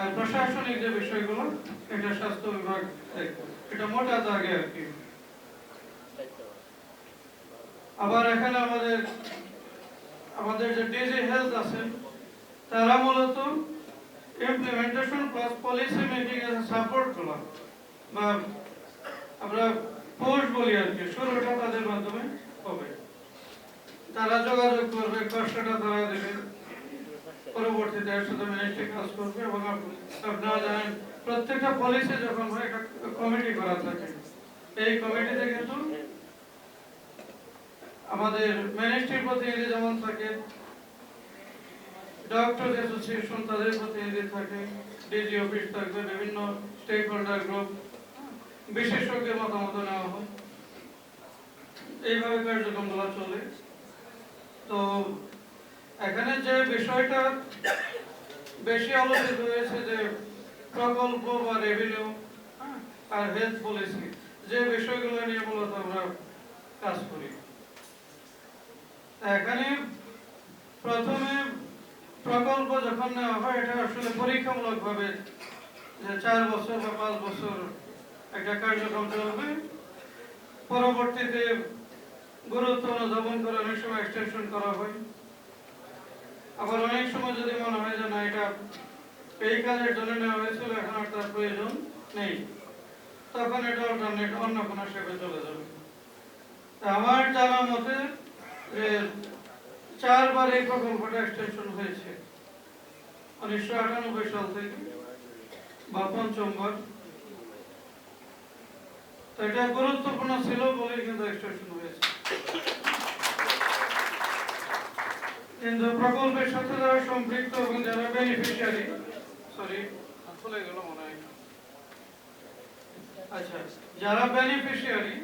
আর প্রশাসনিক যে বিষয়গুলো, এটা স্বাস্থ্য বিভাগ এটা মোটা দাগে আর কি। আবার এখানে আমাদের আমাদের যে ডিজি হেলথ আছেন তারা মূলত ইমপ্লিমেন্টেশন প্লাস পলিসি মেকিং এর সাপোর্ট করা বা আমরা পোস্ট বলি আর কি, শুরুটা তাদের মাধ্যমে হবে। তারা যোগাযোগ করবে, কষ্টটা তারা দেবে। পরবর্তীতে সাথে মিনিস্ট্রি কাজ করবে এবং আপনারা জানেন, প্রত্যেকটা পলিসি যখন হয় একটা কমিটি করা থাকে। এই কমিটিতে কিন্তু আমাদের মিনিস্ট্রির প্রতিনিধি যেমন থাকে ডক্টর অ্যাসোসিয়েশন তাদের প্রতিনিধি থাকে ডিজি অফিস থাকবে, বিভিন্ন স্টেক হোল্ডার গ্রুপ বিশেষজ্ঞের মতামত নেওয়া হয়। এইভাবে কার্যক্রমগুলো চলে। তো এখানে যে বিষয়টা বেশি আলোচিত হয়েছে যে প্রকল্প বা রেভিনিউ আর হেলথ পলিসি যে বিষয়গুলো নিয়ে মূলত আমরা কাজ করি। এখানে প্রথমে প্রকল্প যখন নেওয়া হয়, এটা আসলে পরীক্ষামূলক ভাবে যে চার বছর বা পাঁচ বছর একটা কার্যক্রম চলবে। পরবর্তীতে গুরুত্ব অনুধাবন করে অনেক সময় এক্সটেনশন করা হয়। আবার অনেক সময় যদি মনে হয় যে না, এটা এই কাজের জন্য নেওয়া হয়েছিল, এখন আর তার প্রয়োজন নেই। তখন এটা অল্টারনেট অন্য কোনো সেবে চলে যাবে। আমার জানা মতে যে চারবার এই প্রকল্পটা এক্সটেনশন হয়েছে। উনিশশো আটানব্বই সাল থেকে, বা পঞ্চমবার। এটা গুরুত্বপূর্ণ ছিল বলেই কিন্তু এক্সটেনশন হয়েছে। কিন্তু প্রকল্পের সাথে যারা সম্পৃক্ত এবং যারা বেনিফিশিয়ারি সরি ভুলে গেল মনে হয়। আচ্ছা যারা বেনিফিশিয়ারি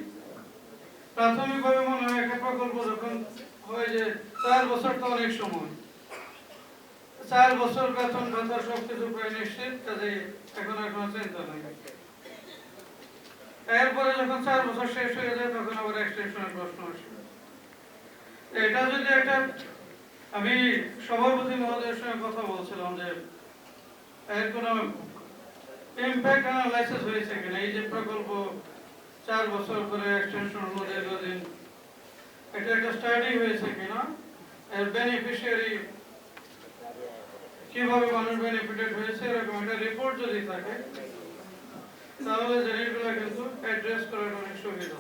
প্রাথমিকভাবে মনে হয় একটা প্রকল্প যখন হয় যে চার বছর তো অনেক সময়। চার বছর বেতন ভাতা সবকিছু প্রায় নিশ্চিত কাজে এখন আর কোনো চিন্তা নেই। এরপরে যখন চার বছর শেষ হয়ে যায়, তখন আবার এক্সটেনশনের প্রশ্ন আসে। এটা যদি একটা আমি সভাপতি মহোদয়ের সঙ্গে কথা বলছিলাম যে এর কোনো ইম্প্যাক্ট অ্যানালাইসিস হয়েছে কিনা? এই যে প্রকল্প চার বছর করে এক্সটেনশন হলো দীর্ঘদিন, এটা একটা স্টাডি হয়েছে কিনা? এর বেনিফিশিয়ারি কীভাবে মানুষ বেনিফিটেড হয়েছে? এরকম একটা রিপোর্ট যদি থাকে, তাহলে জিনিসগুলো কিন্তু অ্যাড্রেস করার অনেক সুবিধা।